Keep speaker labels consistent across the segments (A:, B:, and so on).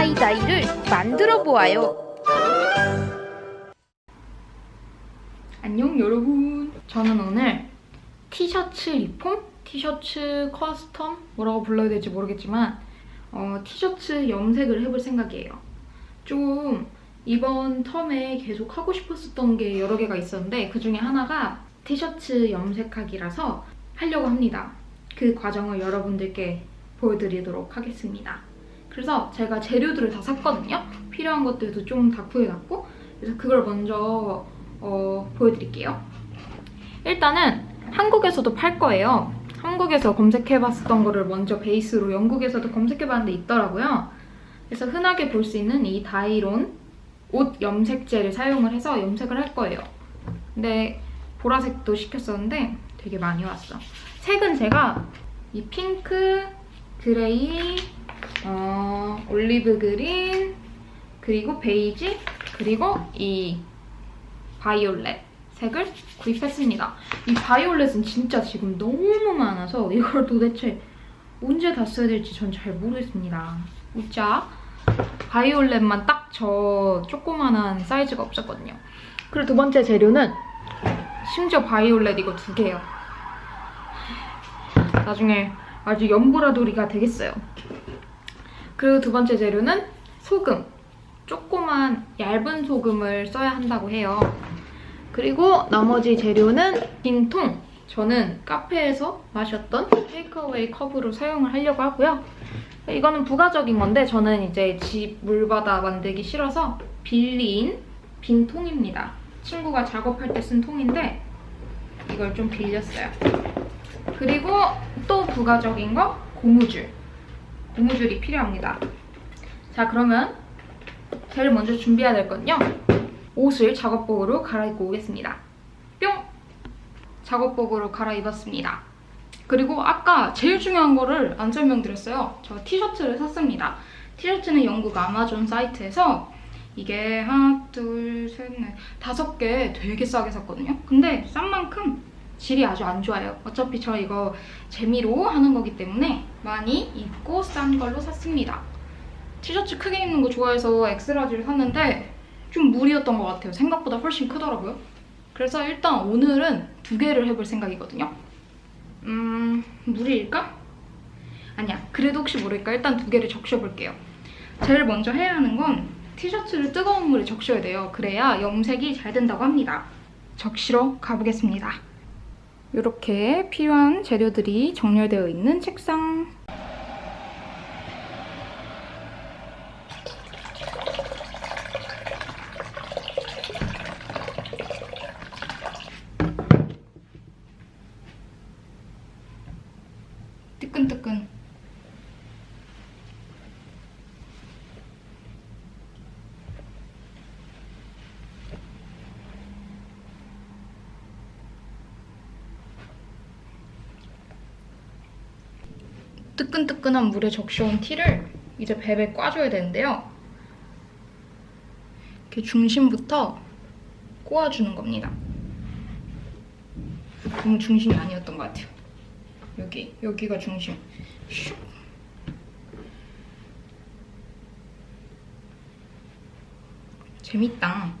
A: 타이다이를 만들어 보아요.
B: 안녕 여러분. 저는 오늘 티셔츠 리폼? 티셔츠 커스텀? 뭐라고 불러야 될지 모르겠지만 어, 티셔츠 염색을 해볼 생각이에요. 좀 이번 텀에 계속 하고 싶었었던 게 여러 개가 있었는데 그 중에 하나가 티셔츠 염색하기라서 하려고 합니다. 그 과정을 여러분들께 보여드리도록 하겠습니다. 그래서 제가 재료들을 다 샀거든요. 필요한 것들도 좀 다 구해놨고 그래서 그걸 먼저 어, 보여드릴게요. 일단은 한국에서도 팔 거예요. 한국에서 검색해봤었던 거를 먼저 베이스로 영국에서도 검색해봤는데 있더라고요. 그래서 흔하게 볼 수 있는 이 다이론 옷 염색제를 사용을 해서 염색을 할 거예요. 근데 보라색도 시켰었는데 되게 많이 왔어. 색은 제가 이 핑크, 그레이, 어, 올리브 그린, 그리고 베이지, 그리고 이 바이올렛 색을 구입했습니다. 이 바이올렛은 진짜 지금 너무 많아서 이걸 도대체 언제 다 써야 될지 전 잘 모르겠습니다. 웃자. 바이올렛만 딱 저 조그만한 사이즈가 없었거든요. 그리고 두 번째 재료는 심지어 바이올렛 이거 두 개요. 나중에 아주 연보라돌이가 되겠어요. 그리고 두 번째 재료는 소금. 조그만 얇은 소금을 써야 한다고 해요. 그리고 나머지 재료는 빈 통. 저는 카페에서 마셨던 테이크어웨이 컵으로 사용을 하려고 하고요. 이거는 부가적인 건데 저는 이제 집 물받아 만들기 싫어서 빌린 빈 통입니다. 친구가 작업할 때 쓴 통인데 이걸 좀 빌렸어요. 그리고 또 부가적인 거 고무줄. 고무줄이 필요합니다. 자 그러면 제일 먼저 준비해야 될 건요. 옷을 작업복으로 갈아입고 오겠습니다. 뿅! 작업복으로 갈아입었습니다. 그리고 아까 제일 중요한 거를 안 설명드렸어요. 저 티셔츠를 샀습니다. 티셔츠는 영국 아마존 사이트에서 이게 하나, 둘, 셋, 넷, 다섯 개 되게 싸게 샀거든요. 근데 싼 만큼 질이 아주 안 좋아요. 어차피 저 이거 재미로 하는 거기 때문에 많이 입고 싼 걸로 샀습니다. 티셔츠 크게 입는 거 좋아해서 엑스라지를 샀는데 좀 무리였던 것 같아요. 생각보다 훨씬 크더라고요. 그래서 일단 오늘은 두 개를 해볼 생각이거든요. 음, 무리일까? 아니야. 그래도 혹시 모르니까 일단 두 개를 적셔볼게요. 제일 먼저 해야 하는 건 티셔츠를 뜨거운 물에 적셔야 돼요. 그래야 염색이 잘 된다고 합니다. 적시러 가보겠습니다. 이렇게 필요한 재료들이 정렬되어 있는 책상. 뜨끈뜨끈. 뜨끈뜨끈한 물에 적셔온 티를 이제 벨에 꽈줘야 되는데요. 이렇게 중심부터 꼬아주는 겁니다. 너무 중심이 아니었던 것 같아요. 여기, 여기가 중심. 슉. 재밌다.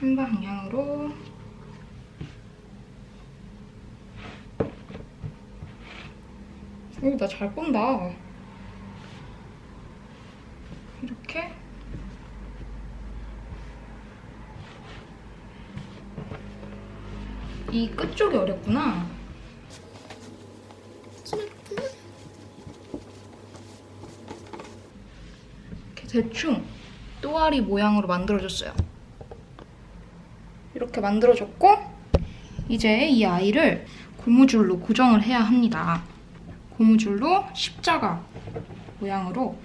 B: 한 방향으로 오, 나잘 본다. 이렇게. 이 끝쪽이 어렵구나. 이렇게 대충 또아리 모양으로 만들어줬어요. 이렇게 만들어줬고, 이제 이 아이를 고무줄로 고정을 해야 합니다. 고무줄로 십자가 모양으로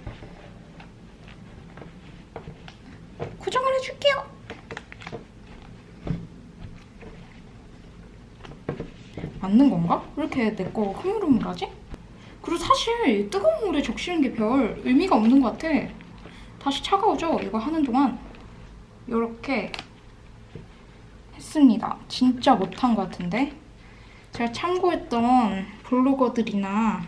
B: 고정을 해줄게요. 맞는 건가? 왜 이렇게 내 거 흐물흐물하지? 그리고 사실 뜨거운 물에 적시는 게 별 의미가 없는 것 같아. 다시 차가워져 이거 하는 동안 이렇게 했습니다. 진짜 못한 것 같은데? 제가 참고했던 블로거들이나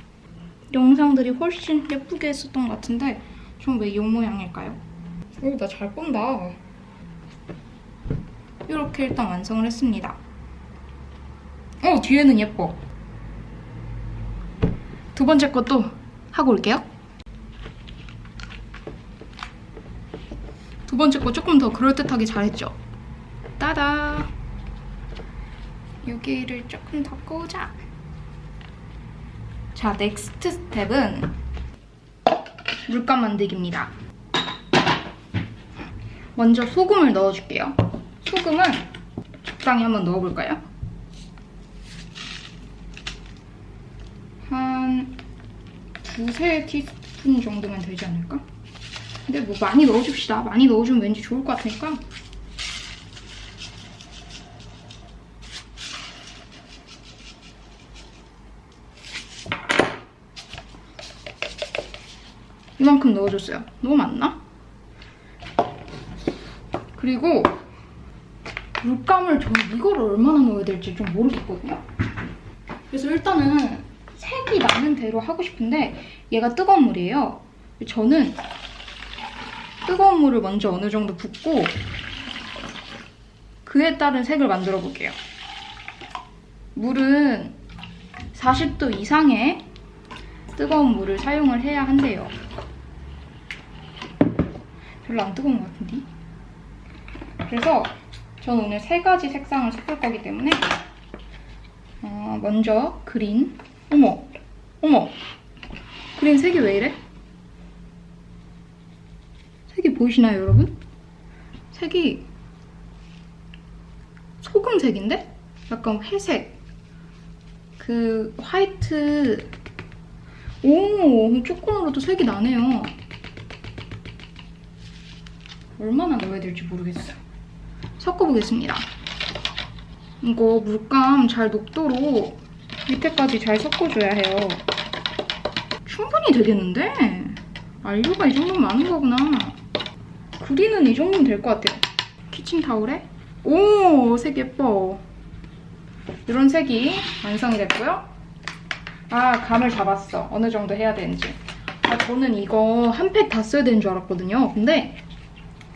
B: 영상들이 훨씬 예쁘게 했었던 것 같은데 좀 왜 이 모양일까요? 오, 나잘 꼰다. 이렇게 일단 완성을 했습니다. 어, 뒤에는 예뻐. 두 번째 것도 하고 올게요. 두 번째 거 조금 더 그럴듯하게 잘했죠? 따다! 여기를 조금 더 꽂아. 자, 넥스트 스텝은 물감 만들기입니다. 먼저 소금을 넣어줄게요. 소금은 적당히 한번 넣어볼까요? 한 두세 티스푼 정도면 되지 않을까? 근데 뭐 많이 넣어줍시다. 많이 넣어주면 왠지 좋을 것 같으니까. 이만큼 넣어줬어요. 너무 많나? 그리고 물감을 저는 이거를 얼마나 넣어야 될지 좀 모르겠거든요. 그래서 일단은 색이 나는 대로 하고 싶은데 얘가 뜨거운 물이에요. 저는 뜨거운 물을 먼저 어느 정도 붓고 그에 따른 색을 만들어 볼게요. 물은 40도 이상의 뜨거운 물을 사용을 해야 한대요. 별로 안 뜨거운 것 같은데? 그래서 저는 오늘 세 가지 색상을 섞을 거기 때문에 어, 먼저 그린 어머 어머 그린 색이 왜 이래? 색이 보이시나요 여러분? 색이 소금색인데? 약간 회색 그 화이트 오 조금으로도 색이 나네요 얼마나 넣어야 될지 모르겠어요 섞어보겠습니다 이거 물감 잘 녹도록 밑에까지 잘 섞어줘야 해요 충분히 되겠는데? 알료가 이 정도면 많은 거구나 그리는 이 정도면 될 것 같아요 키친타올에 오, 색 예뻐. 이런 색이 완성이 됐고요. 아, 감을 잡았어. 어느 정도 해야 되는지. 아, 저는 이거 한 팩 다 써야 되는 줄 알았거든요. 근데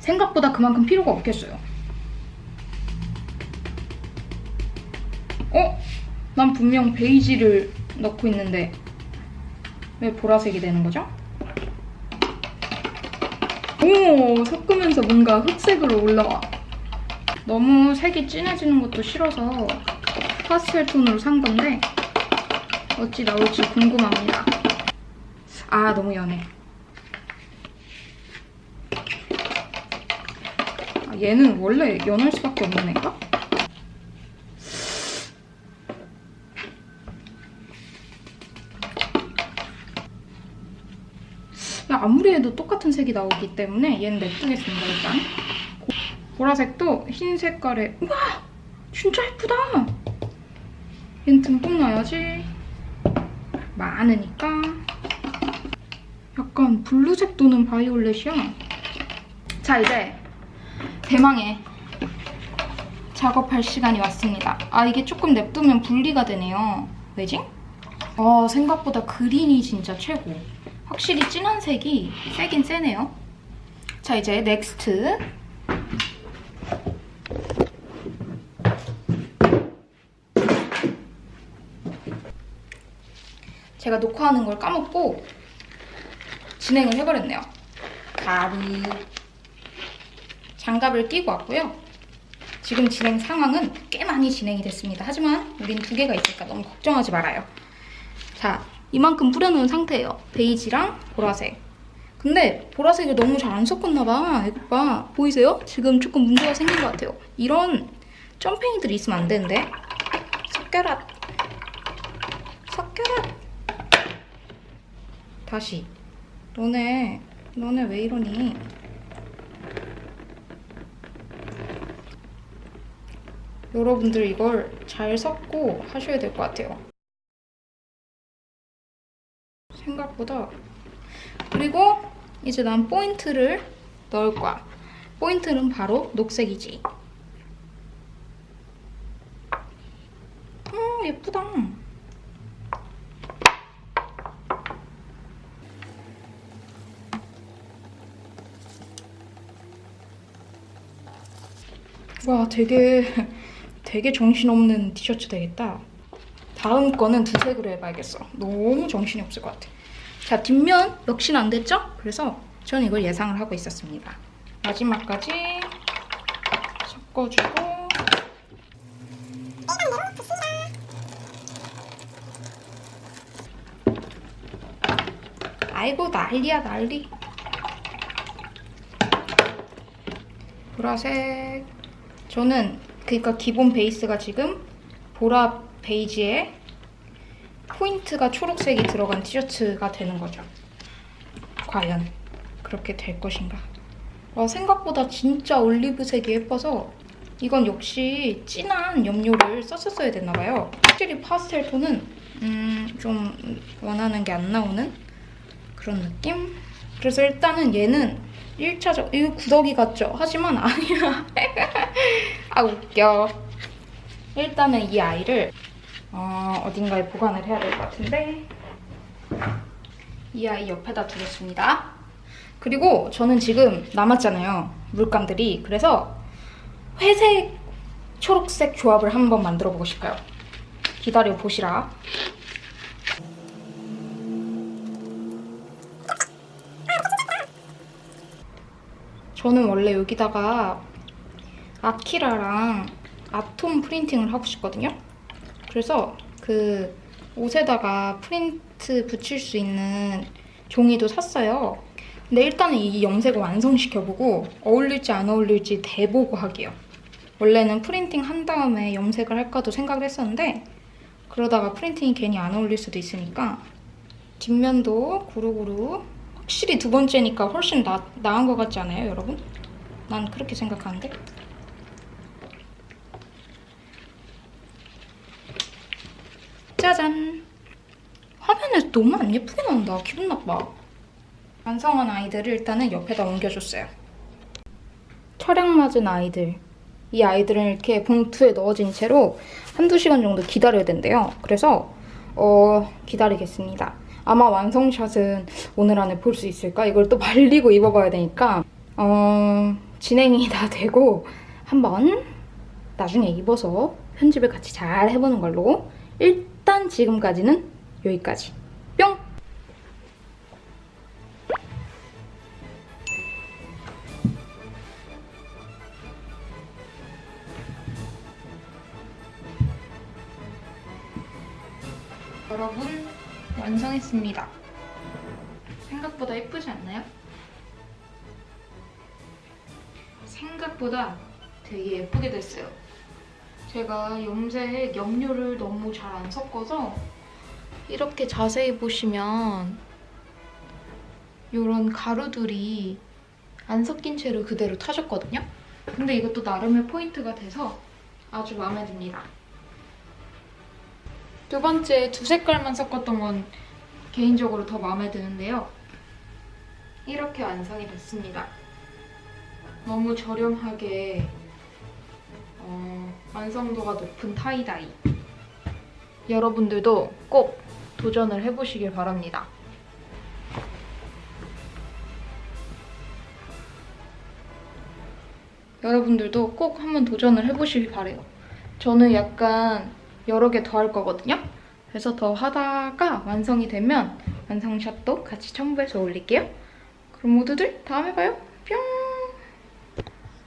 B: 생각보다 그만큼 필요가 없겠어요. 어? 난 분명 베이지를 넣고 있는데 왜 보라색이 되는 거죠? 오, 섞으면서 뭔가 흑색으로 올라와. 너무 색이 진해지는 것도 싫어서 파스텔 톤으로 산 건데 어찌 나올지 궁금합니다. 아 너무 연해. 얘는 원래 연할 수밖에 없는 애인가? 야, 아무리 해도 똑같은 색이 나오기 때문에 얘는 냅두겠습니다 일단. 보라색도 흰 색깔에 우와! 진짜 예쁘다! 얘는 듬뿍 넣어야지. 많으니까. 약간 블루색 도는 바이올렛이야. 자 이제 대망의 작업할 시간이 왔습니다. 아 이게 조금 냅두면 분리가 되네요. 왜지? 어 생각보다 그린이 진짜 최고. 확실히 진한 색이 세긴 세네요. 자 이제 넥스트 제가 녹화하는 걸 까먹고 진행을 해버렸네요. 가리 장갑을 끼고 왔고요. 지금 진행 상황은 꽤 많이 진행이 됐습니다. 하지만 우린 두 개가 있으니까 너무 걱정하지 말아요. 자, 이만큼 뿌려놓은 상태예요. 베이지랑 보라색. 근데 보라색이 너무 잘 안 섞었나 봐. 이것 봐. 보이세요? 지금 조금 문제가 생긴 것 같아요. 이런 점팽이들이 있으면 안 되는데. 섞여라. 섞여라. 다시. 너네, 너네 왜 이러니? 여러분들 이걸 잘 섞고 하셔야 될 것 같아요. 생각보다. 그리고 이제 난 포인트를 넣을 거야. 포인트는 바로 녹색이지. 음, 예쁘다. 와, 되게 되게 정신없는 티셔츠 되겠다. 다음 거는 두 색으로 해봐야겠어. 너무 정신이 없을 것 같아. 자 뒷면 역시나 안 됐죠? 그래서 저는 이걸 예상을 하고 있었습니다. 마지막까지 섞어주고 아이고 난리야 난리. 보라색. 저는 그러니까 기본 베이스가 지금 보라 베이지에 포인트가 초록색이 들어간 티셔츠가 되는 거죠. 과연 그렇게 될 것인가? 와, 생각보다 진짜 올리브색이 예뻐서 이건 역시 진한 염료를 썼었어야 됐나 봐요. 확실히 파스텔 톤은 음, 좀 원하는 게 안 나오는 그런 느낌? 그래서 일단은 얘는 1차적 이거 구더기 같죠? 하지만 아니야. 아 웃겨. 일단은 이 아이를 어, 어딘가에 보관을 해야 될 것 같은데 이 아이 옆에다 두겠습니다. 그리고 저는 지금 남았잖아요. 물감들이. 그래서 회색, 초록색 조합을 한번 만들어 보고 싶어요. 기다려 보시라. 저는 원래 여기다가 아키라랑 아톰 프린팅을 하고 싶거든요. 그래서 그 옷에다가 프린트 붙일 수 있는 종이도 샀어요. 근데 일단은 이 염색을 완성시켜보고 어울릴지 안 어울릴지 대보고 하게요. 원래는 프린팅 한 다음에 염색을 할까도 생각을 했었는데 그러다가 프린팅이 괜히 안 어울릴 수도 있으니까 뒷면도 고루고루 확실히 두 번째니까 훨씬 나, 나은 것 같지 않아요, 여러분? 난 그렇게 생각하는데. 짜잔! 화면에서 너무 안 예쁘게 나온다. 기분 나빠. 완성한 아이들을 일단은 옆에다 옮겨줬어요. 촬영 맞은 아이들. 이 아이들은 이렇게 봉투에 넣어진 채로 한두 시간 정도 기다려야 된대요. 그래서 어, 기다리겠습니다. 아마 완성샷은 오늘 안에 볼 수 있을까? 이걸 또 말리고 입어봐야 되니까 어, 진행이 다 되고 한번 나중에 입어서 편집을 같이 잘 해보는 걸로 일단 지금까지는 여기까지 뿅! 여러분 완성했습니다. 생각보다 예쁘지 않나요? 생각보다 되게 예쁘게 됐어요. 제가 염색 염료를 너무 잘 안 섞어서 이렇게 자세히 보시면 이런 가루들이 안 섞인 채로 그대로 타졌거든요. 근데 이것도 나름의 포인트가 돼서 아주 마음에 듭니다. 두 번째 두 색깔만 섞었던 건 개인적으로 더 마음에 드는데요. 이렇게 완성이 됐습니다. 너무 저렴하게 어, 완성도가 높은 타이다이. 여러분들도 꼭 도전을 해보시길 바랍니다. 여러분들도 꼭 한번 도전을 해보시길 바래요. 저는 약간 여러 개 더 할 거거든요. 그래서 더 하다가 완성이 되면 완성샷도 같이 첨부해서 올릴게요. 그럼 모두들 다음에 봐요. 뿅!